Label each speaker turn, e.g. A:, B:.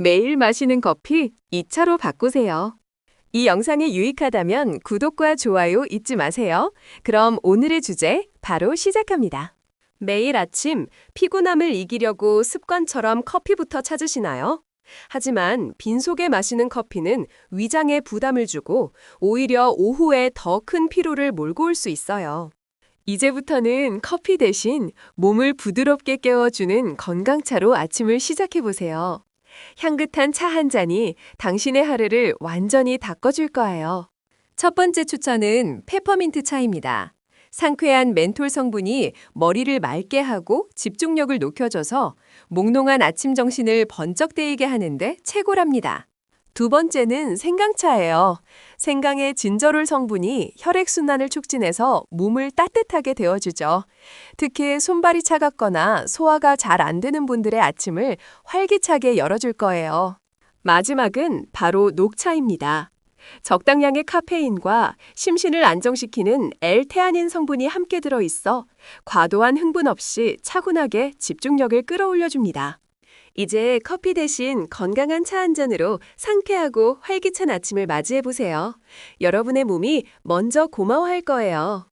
A: 매일 마시는 커피 2차로 바꾸세요. 이 영상이 유익하다면 구독과 좋아요 잊지 마세요. 그럼 오늘의 주제 바로 시작합니다. 매일 아침 피곤함을 이기려고 습관처럼 커피부터 찾으시나요? 하지만 빈속에 마시는 커피는 위장에 부담을 주고 오히려 오후에 더 큰 피로를 몰고 올 수 있어요. 이제부터는 커피 대신 몸을 부드럽게 깨워주는 건강차로 아침을 시작해보세요. 향긋한 차 한 잔이 당신의 하루를 완전히 바꿔줄 거예요. 첫 번째 추천은 페퍼민트 차입니다. 상쾌한 멘톨 성분이 머리를 맑게 하고 집중력을 높여줘서 몽롱한 아침 정신을 번쩍 데이게 하는데 최고랍니다. 두 번째는 생강차예요. 생강의 진저롤 성분이 혈액순환을 촉진해서 몸을 따뜻하게 데워주죠. 특히 손발이 차갑거나 소화가 잘 안 되는 분들의 아침을 활기차게 열어줄 거예요. 마지막은 바로 녹차입니다. 적당량의 카페인과 심신을 안정시키는 L테아닌 성분이 함께 들어있어 과도한 흥분 없이 차분하게 집중력을 끌어올려줍니다. 이제 커피 대신 건강한 차 한 잔으로 상쾌하고 활기찬 아침을 맞이해 보세요. 여러분의 몸이 먼저 고마워할 거예요.